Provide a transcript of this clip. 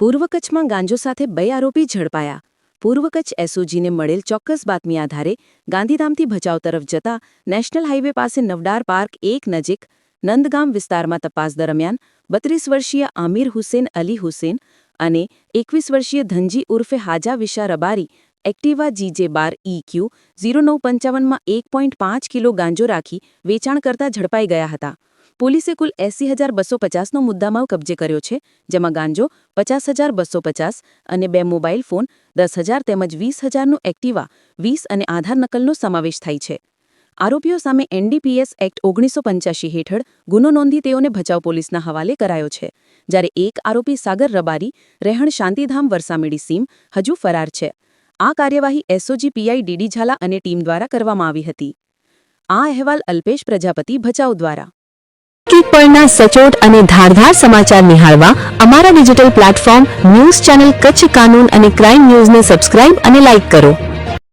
પૂર્વ કચ્છમાં ગાંજો સાથે બે આરોપી ઝડપાયા. પૂર્વ કચ્છ એસઓજીને મળેલ ચોક્કસ બાતમી આધારે ગાંધીધામથી ભચાઉ તરફ જતા નેશનલ હાઇવે પાસે નવડાર પાર્ક એક નજીક નંદગામ વિસ્તારમાં તપાસ દરમિયાન બત્રીસ વર્ષીય આમિર હુસેન અલી હુસેન અને એકવીસ વર્ષીય ધનજી ઉર્ફે Haja Visha Rabari Activa G J બાર ઇક્યુ ઝીરો નવ પંચાવનમાં એક પોઈન્ટ પાંચ કિલો ગાંજો રાખી વેચાણ કરતા ઝડપાઈ ગયા હતા. પોલીસે કુલ એસી હજાર બસો પચાસનો મુદ્દામાલ કબજે કર્યો છે, જેમાં ગાંજો પચાસ હજાર બસો પચાસ અને બે મોબાઈલ ફોન, દસ હજાર તેમજ વીસ હજારનું એક્ટિવા, વીસ અને આધાર નકલનો સમાવેશ થાય છે. આરોપીઓ સામે એનડીપીએસ એક્ટ ઓગણીસો પંચ્યાસી હેઠળ ગુનો નોંધી તેઓને ભચાઉ પોલીસના હવાલે કરાયો છે. જ્યારે એક આરોપી સાગર રબારી, રહેણ શાંતિધામ વરસામેડી સીમ, હજુ ફરાર છે. આ કાર્યવાહી એસઓજી પીઆઈ ડીડી ઝાલા અને ટીમ દ્વારા કરવામાં આવી હતી. આ અહેવાલ અલ્પેશ પ્રજાપતિ ભચાઉ દ્વારા. કીક પરના સચોટ અને ધારધાર સમાચાર નિહાળવા અમારા digital platform news channel Kutch કાનૂન અને ક્રાઇમ ન્યૂઝને સબસ્ક્રાઇબ અને લાઇક કરો.